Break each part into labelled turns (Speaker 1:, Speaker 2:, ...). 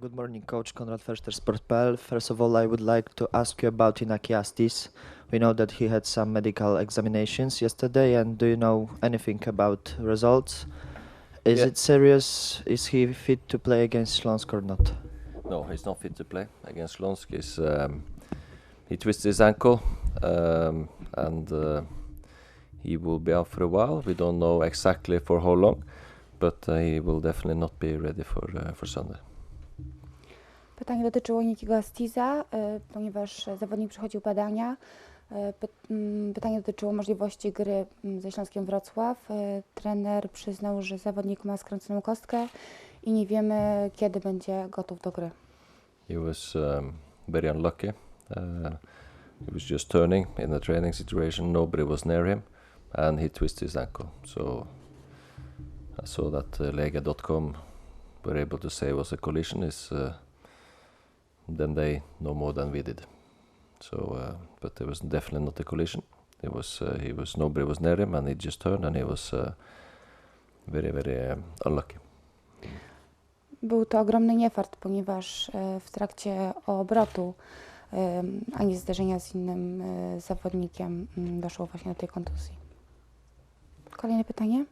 Speaker 1: Good morning, Coach Konrad Förster, Sport.pl. First of all, I would like to ask you about Inaki Astis. We know that he had some medical examinations yesterday, and do you know anything about results? Is
Speaker 2: Yeah.
Speaker 1: it serious? Is he fit to play against Slonsk or not?
Speaker 2: No, he's not fit to play against Slonsk. He's, um, he twisted his ankle um, and uh, he will be out for a while. We don't know exactly for how long, but uh, he will definitely not be ready for, uh, for Sunday.
Speaker 3: Pytanie dotyczyło Nikiego Astiza, y, ponieważ zawodnik przechodził badania. Py- mm, Pytanie dotyczyło możliwości gry mm, ze Śląskiem Wrocław. Y, Trener przyznał, że zawodnik ma skręconą kostkę i nie wiemy, kiedy będzie gotów do gry.
Speaker 2: He was um, very unlucky. Uh, he was just turning in a training situation. Nobody was near him, and he twisted his ankle. So I saw that uh, Lega.com were able to say was a collision. Is uh, then they know more than we did. So, uh, but there was definitely not a collision. It was uh, he was nobody was near him, and he just turned, and he was uh, very very unlucky.
Speaker 3: Był to ogromny niefart, ponieważ y, w trakcie obrotu, y, ani zderzenia z innym y, zawodnikiem mm, doszło właśnie do tej kontuzji. Kolejne pytanie?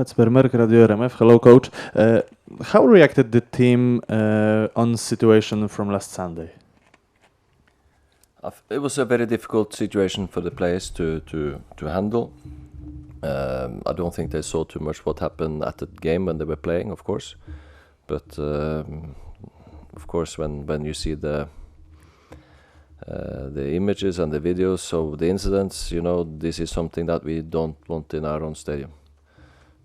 Speaker 4: Kacper Merk, Radio RMF. Hello, coach. Uh, how reacted the team uh, on situation from last Sunday?
Speaker 2: It was a very difficult situation for the players to to to handle. Um, I don't think they saw too much what happened at the game when they were playing, of course. But um, of course, when when you see the uh, the images and the videos of the incidents, you know this is something that we don't want in our own stadium.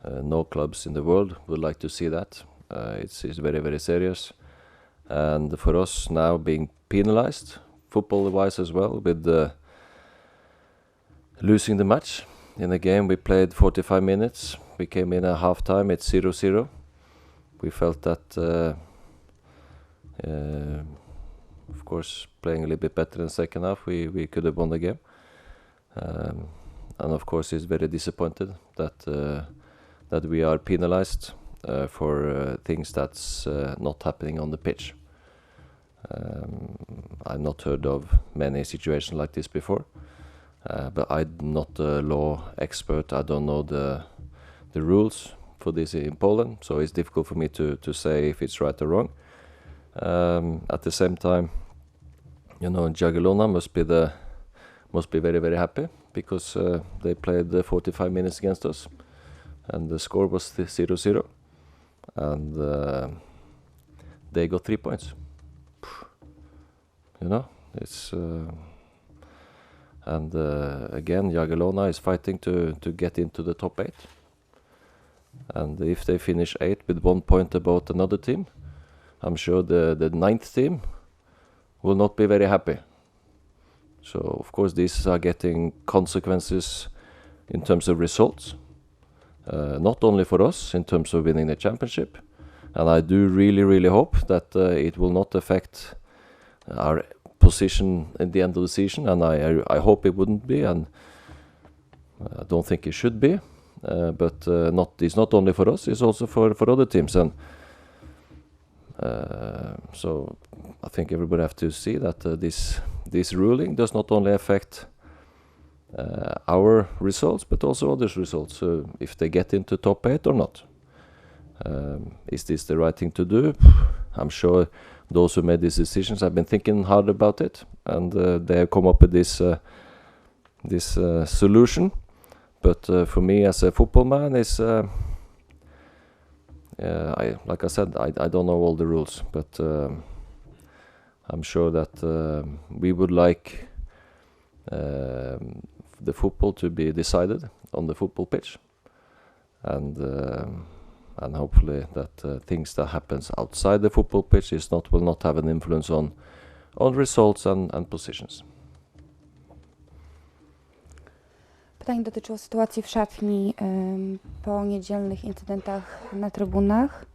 Speaker 2: Uh, no clubs in the world would like to see that. Uh, it's, it's very very serious, and for us now being penalized football wise as well with losing the match in the game we played 45 minutes we came in at half time it's 0-0 we felt that uh, uh, of course playing a little bit better in the second half we, we could have won the game. Um, and of course he's very disappointed that uh, that we are penalized uh, for uh, things that's uh, not happening on the pitch um, I've not heard of many situations like this before, uh, but I'm not a law expert. I don't know the the rules for this in Poland, so it's difficult for me to to say if it's right or wrong. Um, at the same time, you know, Jagiellona must be the must be very very happy because uh, they played the 45 minutes against us, and the score was 0-0, and uh, they got three points. You know it's uh, and uh, again Jagiellona is fighting to to get into the top eight. And if they finish eight with one point about another team I'm sure the the ninth team will not be very happy. So of course these are getting consequences in terms of results not only for us in terms of winning the championship and I do really really hope that uh, it will not affect our position at the end of the season, and I I, I hope it wouldn't be, and I don't think it should be. Uh, but uh, not it's not only for us; it's also for for other teams, and uh, so I think everybody have to see that uh, this this ruling does not only affect uh, our results, but also others' results. So if they get into top eight or not, um, is this the right thing to do? I'm sure those who made these decisions have been thinking hard about it, and uh, they have come up with this uh, this uh, solution. But uh, for me, as a football man, is uh, uh, I like I said, I, I don't know all the rules, but um, I'm sure that um we would like um, the football to be decided on the football pitch, and. Um, and hopefully that uh, things that happens outside the football pitch is not will not have an influence on on results and, and positions.
Speaker 3: Pytanie dotyczyło sytuacji w szatni ym, po niedzielnych incydentach na trybunach.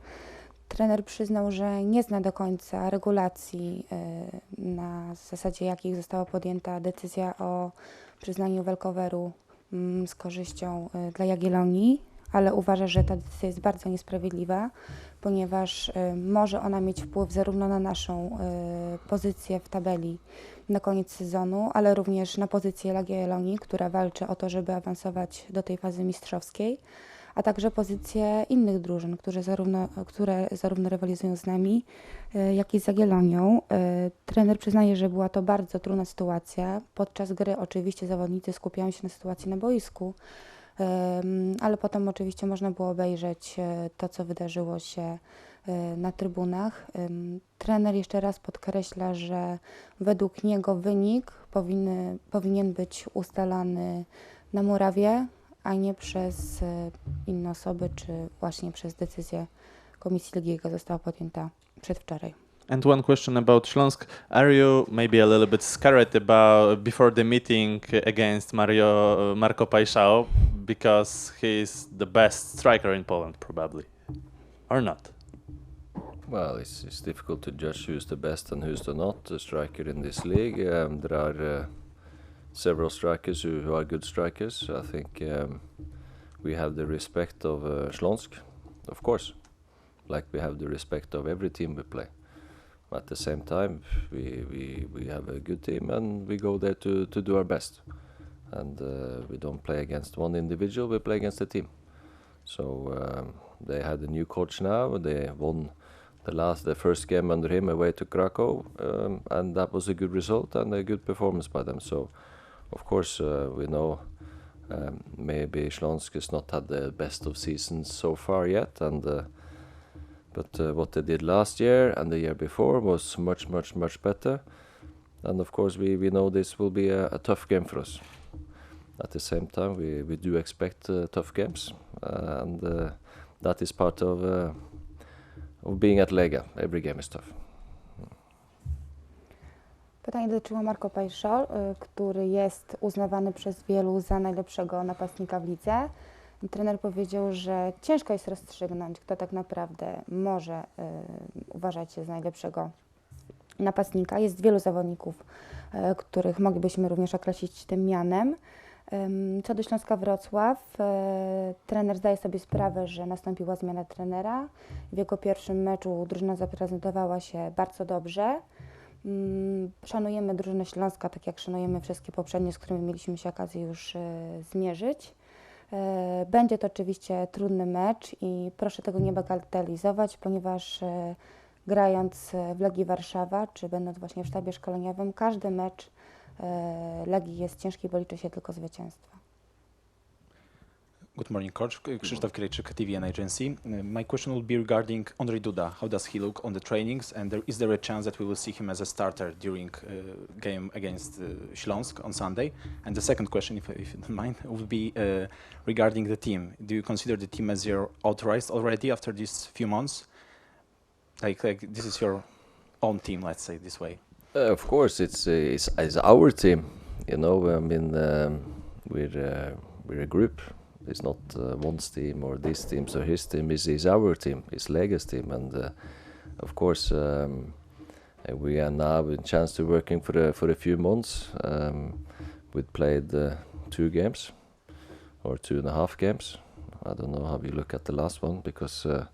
Speaker 3: Trener przyznał, że nie zna do końca regulacji, y, na zasadzie jakich została podjęta decyzja o przyznaniu walkoveru mm, z korzyścią y, dla Jagiellonii, ale uważa, że ta decyzja jest bardzo niesprawiedliwa, ponieważ y, może ona mieć wpływ zarówno na naszą pozycję w tabeli na koniec sezonu, ale również na pozycję Legii Elonii, która walczy o to, żeby awansować do tej fazy mistrzowskiej, a także pozycję innych drużyn, które zarówno, które zarówno rywalizują z nami, y, jak i z Jagiellonią. Y, Trener przyznaje, że była to bardzo trudna sytuacja. Podczas gry oczywiście zawodnicy skupiają się na sytuacji na boisku, Ym, ale potem oczywiście można było obejrzeć e, to, co wydarzyło się e, na trybunach. Trener jeszcze raz podkreśla, że według niego wynik powinny, powinien być ustalany na murawie, a nie przez e, inne osoby, czy właśnie przez decyzję Komisji Ligi, jaka została podjęta przedwczoraj.
Speaker 4: And one question about Śląsk. Are you maybe a little bit scared about before the meeting against Mario Marco Paixão because he is the best striker in Poland, probably, or not?
Speaker 2: Well, it's, it's difficult to judge who's the best and who's the not the striker in this league. Um, there are uh, several strikers who, who are good strikers. I think um, we have the respect of uh, Slonsk, of course, like we have the respect of every team we play. At the same time, we, we, we have a good team and we go there to, to do our best. And uh, we don't play against one individual, we play against the team. So um, they had a new coach now. They won the last, the first game under him away to Krakow, um, and that was a good result and a good performance by them. So, of course, uh, we know um, maybe Slonsk has not had the best of seasons so far yet, and uh, but uh, what they did last year and the year before was much, much, much better. And of course, we, we know this will be a, a tough game for us. At the same time, we, we do expect tough games, and that is part of of being at Lega. Every game is tough.
Speaker 3: Pytanie dotyczyło Marco Pejszol, y, który jest uznawany przez wielu za najlepszego napastnika w lidze. Trener powiedział, że ciężko jest rozstrzygnąć, kto tak naprawdę może y, uważać się za najlepszego napastnika. Jest wielu zawodników, y, których moglibyśmy również określić tym mianem. Co do Śląska Wrocław, trener zdaje sobie sprawę, że nastąpiła zmiana trenera. W jego pierwszym meczu drużyna zaprezentowała się bardzo dobrze. Mm, Szanujemy drużynę Śląska, tak jak szanujemy wszystkie poprzednie, z którymi mieliśmy się okazję już e, zmierzyć. E, Będzie to oczywiście trudny mecz i proszę tego nie bagatelizować, ponieważ e, grając w Legii Warszawa, czy będąc właśnie w sztabie szkoleniowym, każdy mecz Legii jest ciężki, bo liczy się tylko zwycięstwo.
Speaker 5: Good morning, coach. Krzysztof Kirejczyk, TVN Agency. Uh, My question will be regarding Andrzej Duda. How does he look on the trainings, and there, is there a chance that we will see him as a starter during uh, game against uh, Śląsk on Sunday? And the second question, if, if you don't mind, would be uh, regarding the team. Do you consider the team as your authorized already after these few months? Like, like this is your own team, let's say this way.
Speaker 2: Uh, of course, it's, uh, it's it's our team. You know, I mean, um, we're uh, we're a group. It's not uh, one's team or this team's or his team. It's, it's our team. It's Lega's team, and uh, of course, um, uh, we are now in chance to working for a, for a few months. Um, we played uh, two games or two and a half games. I don't know how you look at the last one because. Uh,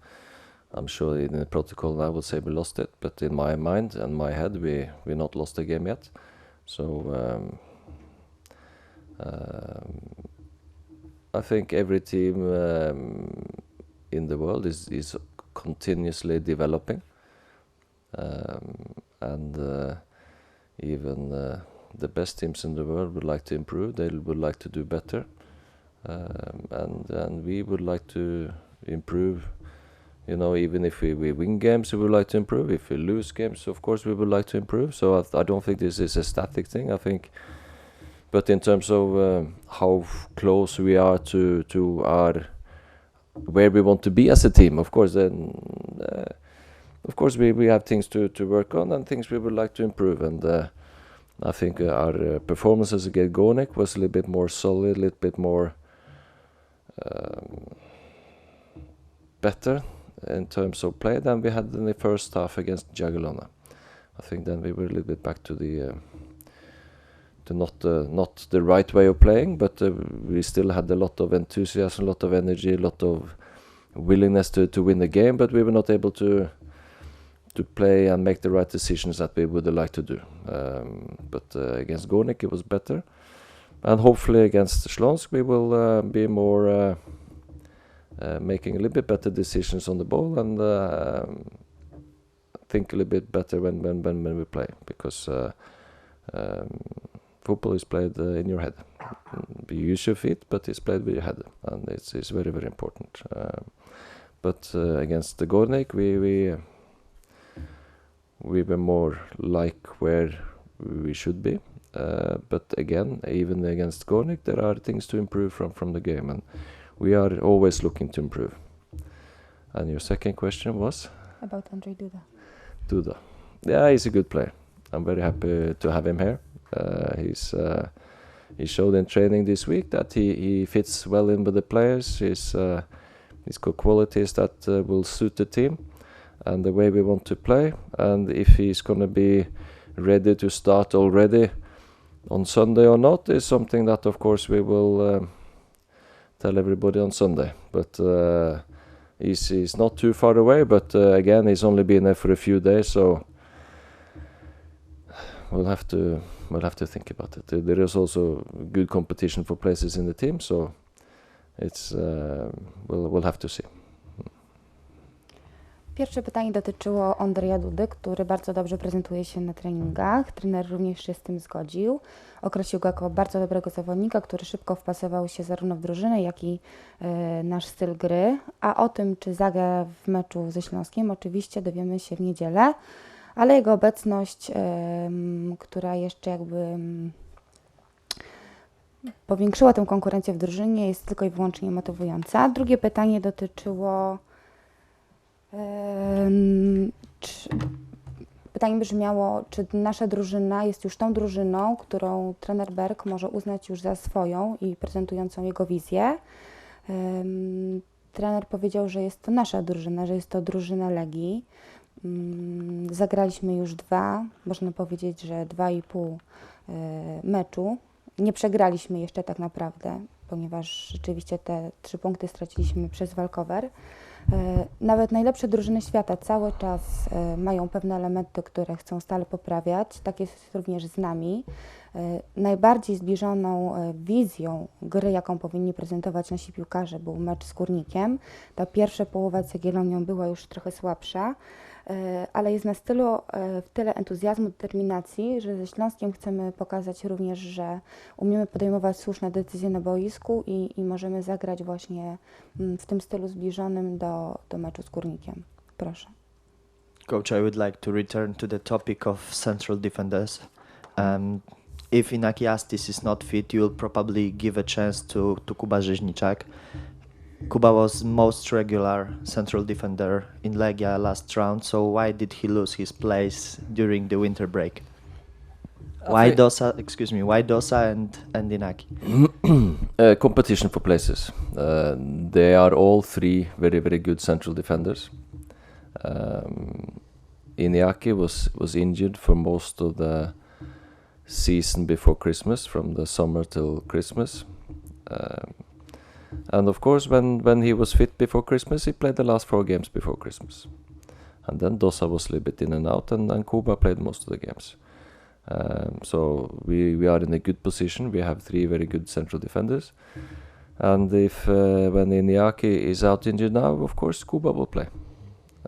Speaker 2: I'm sure in the protocol I would say we lost it, but in my mind and my head we we not lost the game yet. So um, um, I think every team um, in the world is is continuously developing, um, and uh, even uh, the best teams in the world would like to improve. They would like to do better, um, and and we would like to improve. You know even if we, we win games we would like to improve. If we lose games of course we would like to improve. So i, I don't think this is a static thing. I think but in terms of um, how close we are to to our where we want to be as a team of course then uh, of course we, we have things to, to work on and things we would like to improve and uh, I think uh, our uh, performances against Gornik was a little bit more solid, a little bit more um, better in terms of play than we had in the first half against Jagiellona. I think then we were a little bit back to the uh, the not uh, not the right way of playing, but uh, we still had a lot of enthusiasm, a lot of energy, a lot of willingness to, to win the game, but we were not able to to play and make the right decisions that we would liked to do. Um, but uh, against Gornik it was better, and hopefully against Slonsk we will uh, be more uh, uh, making a little bit better decisions on the ball and think a little bit better when when when, we play because. Um, football is played uh, in your head. Mm, You use your feet, but it's played with your head, and it's, it's very very important. Um, but uh, against the Gornik, we we we were more like where we should be. Uh, but again, even against Gornik, there are things to improve from from the game, and we are always looking to improve. And your second question was
Speaker 3: About Andrzej Duda.
Speaker 2: Duda. Yeah, he's a good player. I'm very happy to have him here. Uh, he's uh, he showed in training this week that he, he fits well in with the players. He's uh, he's got qualities that uh, will suit the team and the way we want to play. And if he's gonna be ready to start already on Sunday or not is something that of course we will um, tell everybody on Sunday. But uh, he's he's not too far away. But uh, again, he's only been there for a few days, so we'll have to we'll have to think about it. There is also good competition for places in the team, so it's uh, we'll we'll have to see.
Speaker 3: Pierwsze pytanie dotyczyło Andrzeja Dudy, który bardzo dobrze prezentuje się na treningach. Trener również się z tym zgodził. Określił go jako bardzo dobrego zawodnika, który szybko wpasował się zarówno w drużynę, jak i e, nasz styl gry. A o tym, czy zagra w meczu ze Śląskiem, oczywiście dowiemy się w niedzielę, ale jego obecność, która jeszcze jakby powiększyła tę konkurencję w drużynie, jest tylko i wyłącznie motywująca. Drugie pytanie dotyczyło czy, pytanie brzmiało, czy nasza drużyna jest już tą drużyną, którą trener Berg może uznać już za swoją i prezentującą jego wizję. Trener powiedział, że jest to nasza drużyna, że jest to drużyna Legii. Mm, Zagraliśmy już dwa, można powiedzieć, że dwa i pół e, meczu. Nie przegraliśmy jeszcze tak naprawdę, ponieważ rzeczywiście te trzy punkty straciliśmy przez walkover. E, Nawet najlepsze drużyny świata cały czas e, mają pewne elementy, które chcą stale poprawiać. Tak jest również z nami. Najbardziej zbliżoną wizją gry, jaką powinni prezentować nasi piłkarze, był mecz z Górnikiem. Ta pierwsza połowa z Jagiellonią była już trochę słabsza, ale jest na stylu e, tyle entuzjazmu, determinacji, że ze Śląskiem chcemy pokazać również, że umiemy podejmować słuszne decyzje na boisku i, i możemy zagrać właśnie mm, w tym stylu zbliżonym do, do meczu z Górnikiem. Proszę.
Speaker 1: Coach, I would like to return to the topic of central defenders. Um, if Inaki Astis is not fit, you will probably give a chance to, to Kuba Żyźniczak. Kuba was most regular central defender in Legia last round, so why did he lose his place during the winter break? Why Dosa, excuse me, why Dosa and, and Inaki?
Speaker 2: uh, competition for places. Uh, they are all three very very good central defenders. Um, Iñaki was was injured for most of the season before Christmas, from the summer till Christmas. Um, and of course, when, when he was fit before Christmas, he played the last four games before Christmas. And then Dosa was a little bit in and out, and, and Kuba played most of the games. Um, so we, we are in a good position. We have three very good central defenders. And if uh, when Iñaki is out injured now, of course Kuba will play.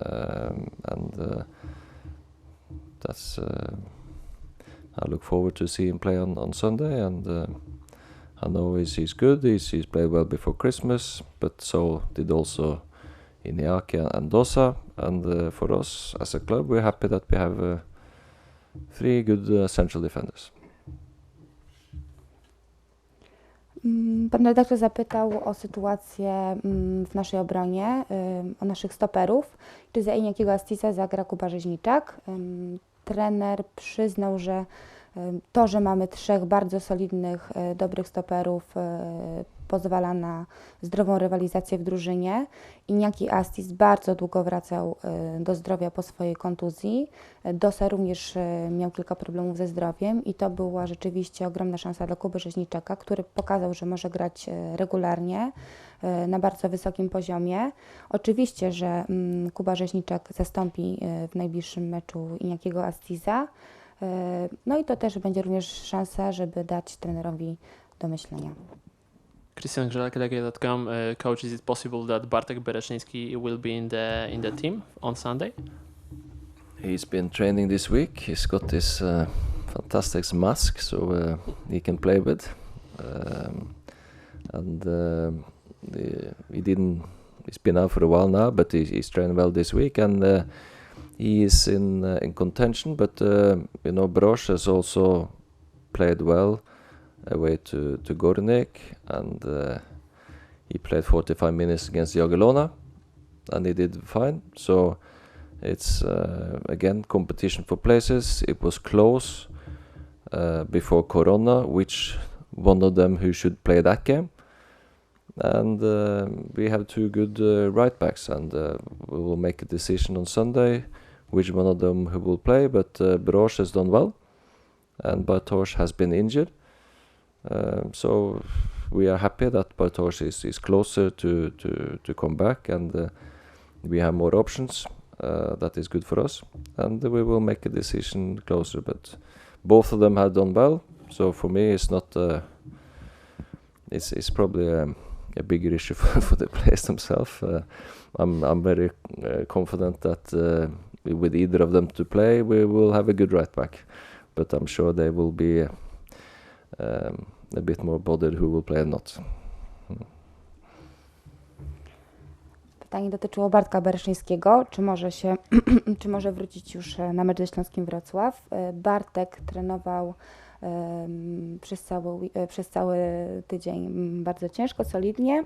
Speaker 2: Um, and uh, that's uh, I look forward to see him play on, on Sunday. And uh, I know he's, good. He's, he's played well before Christmas, but so did also Iñaki and, Dosa. And uh, for us as a club, we're happy that we have uh, three good uh, central defenders.
Speaker 3: Mm, Pan redaktor zapytał o sytuację mm, w naszej obronie, ym, o naszych stoperów. Czy za Iniakiego Astisa zagra Kuba Rzeźniczak? Trener przyznał, że to, że mamy trzech bardzo solidnych, e, dobrych stoperów, e, pozwala na zdrową rywalizację w drużynie. Iniaki Astis bardzo długo wracał y, do zdrowia po swojej kontuzji. Dosa również miał kilka problemów ze zdrowiem i to była rzeczywiście ogromna szansa dla Kuby Rzeźniczaka, który pokazał, że może grać regularnie na bardzo wysokim poziomie. Oczywiście, że mm, Kuba Rzeźniczak zastąpi w najbliższym meczu Iniakiego Astiza. No i to też będzie również szansa, żeby dać trenerowi do myślenia.
Speaker 6: Christian Grzelak, Legia.com. Uh, coach, is it possible that Bartek Bereszyński will be in the in the team on Sunday?
Speaker 2: He's been training this week. He's got this uh, fantastic mask, so uh, he can play with. Um, and um the, he didn't. He's been out for a while now, but he, he's training well this week, and uh, he is in uh, in contention. But uh, you know, Brosh has also played well away to to Gornik, and uh, he played 45 minutes against Jagiellona, and he did fine. So it's uh, again competition for places. It was close uh, before Corona, which one of them who should play that game. And uh, we have two good right backs, and we will make a decision on Sunday which one of them who will play. But uh, Brosh has done well, and Bartosz has been injured. Um, so we are happy that Bartosz is, is closer to, to, to come back, and uh, we have more options uh, that is good for us and we will make a decision closer but both of them have done well so for me it's not uh, it's, it's probably um, a bigger issue for, for the players themselves uh, I'm, I'm very uh, confident that uh, with either of them to play we will have a good right back but I'm sure they will be um, a bit more bothered who will play and not
Speaker 3: Pytanie dotyczyło Bartka Bereszyńskiego. Czy może, się, czy może wrócić już e, na mecz ze Śląskim Wrocław? E, Bartek trenował przez cały, e, przez cały tydzień bardzo ciężko, solidnie,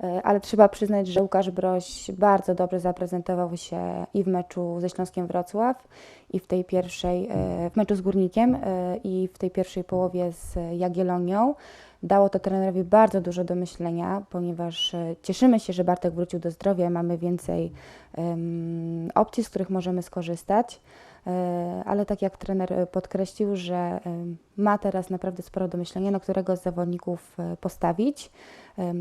Speaker 3: e, ale trzeba przyznać, że Łukasz Broś bardzo dobrze zaprezentował się i w meczu ze Śląskiem Wrocław, i w tej pierwszej, e, w meczu z Górnikiem, i w tej pierwszej połowie z Jagiellonią. Dało to trenerowi bardzo dużo do myślenia, ponieważ cieszymy się, że Bartek wrócił do zdrowia, mamy więcej em, opcji, z których możemy skorzystać, ale tak jak trener e, podkreślił, że em, ma teraz naprawdę sporo do myślenia, na którego z zawodników e, postawić.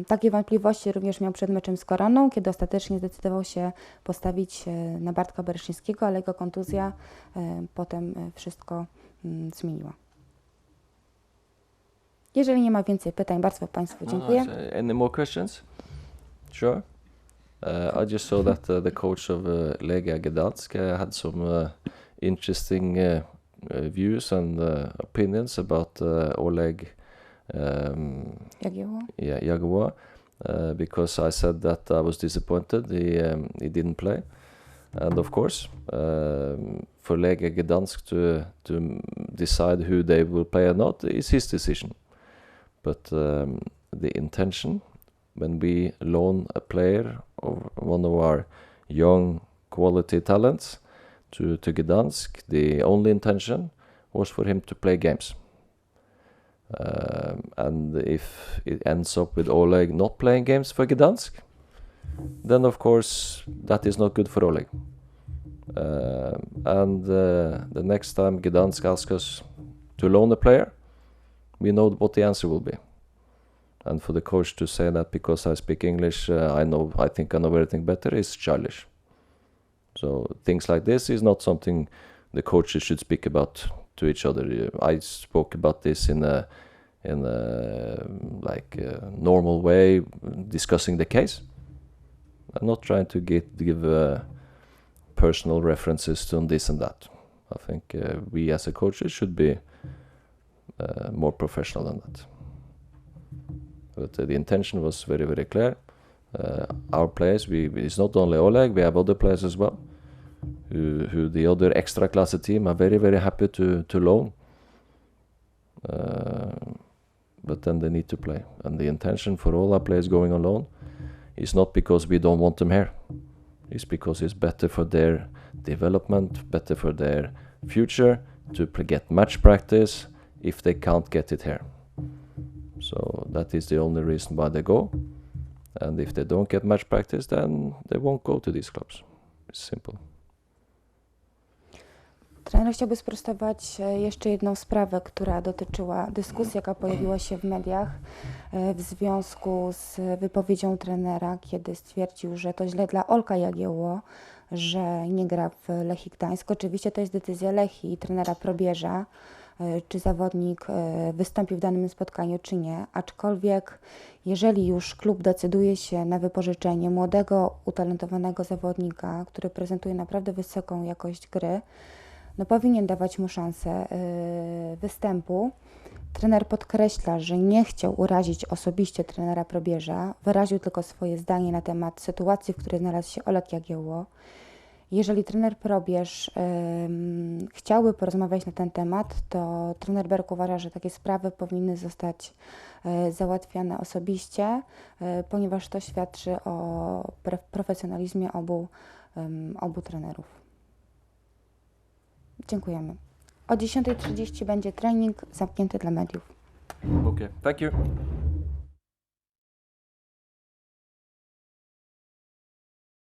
Speaker 3: Takie wątpliwości również miał przed meczem z Koroną, kiedy ostatecznie zdecydował się postawić e, na Bartka Bereszyńskiego, ale jego kontuzja e, potem e, wszystko mm, zmieniła. Jeżeli nie ma więcej pytań, bardzo Państwu
Speaker 2: No,
Speaker 3: dziękuję.
Speaker 2: no, any more questions? Sure. Uh, I just saw that uh, the coach of uh, Legia Gdansk uh, had some uh, interesting uh, uh, views and uh, opinions about uh, Oleg um, yeah, Jaguar uh, because I said that I was disappointed. He um, he didn't play, and of course um, for Legia Gdansk to to decide who they will play or not is his decision, but um, the intention when we loan a player or one of our young quality talents to to Gdansk, the only intention was for him to play games. Um, and if it ends up with Oleg not playing games for Gdansk, then of course that is not good for Oleg. Um and uh, the next time Gdansk asks us to loan a player, we know what the answer will be. And for the coach to say that because I speak English, uh, I know, I think I know everything better is childish. So things like this is not something the coaches should speak about to each other. Uh, I spoke about this in a in a like a normal way, discussing the case. I'm not trying to get give uh, personal references to this and that. I think uh, we as a coaches should be uh, more professional than that. But uh, the intention was very very clear. Uh, our players, we it's not only Oleg, we have other players as well. Who, who the other extra class team are very very happy to to loan. Uh, but then they need to play. And the intention for all our players going on loan is not because we don't want them here. It's because it's better for their development, better for their future to get match practice if they can't get it here. So that is the only reason why they go. And if they don't get match practice, then they won't go to these clubs. It's simple.
Speaker 3: Trener chciałby sprostować e, jeszcze jedną sprawę, która dotyczyła dyskusji, jaka pojawiła się w mediach e, w związku z wypowiedzią trenera, kiedy stwierdził, że to źle dla Olka Jagiełło, że nie gra w Lechii Gdańsk. Oczywiście to jest decyzja Lechii i trenera Probierza, czy zawodnik e, wystąpi w danym spotkaniu, czy nie. Aczkolwiek, jeżeli już klub decyduje się na wypożyczenie młodego, utalentowanego zawodnika, który prezentuje naprawdę wysoką jakość gry, no powinien dawać mu szansę y, występu. Trener podkreśla, że nie chciał urazić osobiście trenera Probierza, wyraził tylko swoje zdanie na temat sytuacji, w której znalazł się Olek Jagiełło. Jeżeli trener Probierz chciałby porozmawiać na ten temat, to trener Berk uważa, że takie sprawy powinny zostać y, załatwiane osobiście, y, ponieważ to świadczy o profesjonalizmie obu, obu trenerów. Dziękujemy. O 10.30 będzie trening zamknięty dla mediów.
Speaker 2: Okay. Thank you.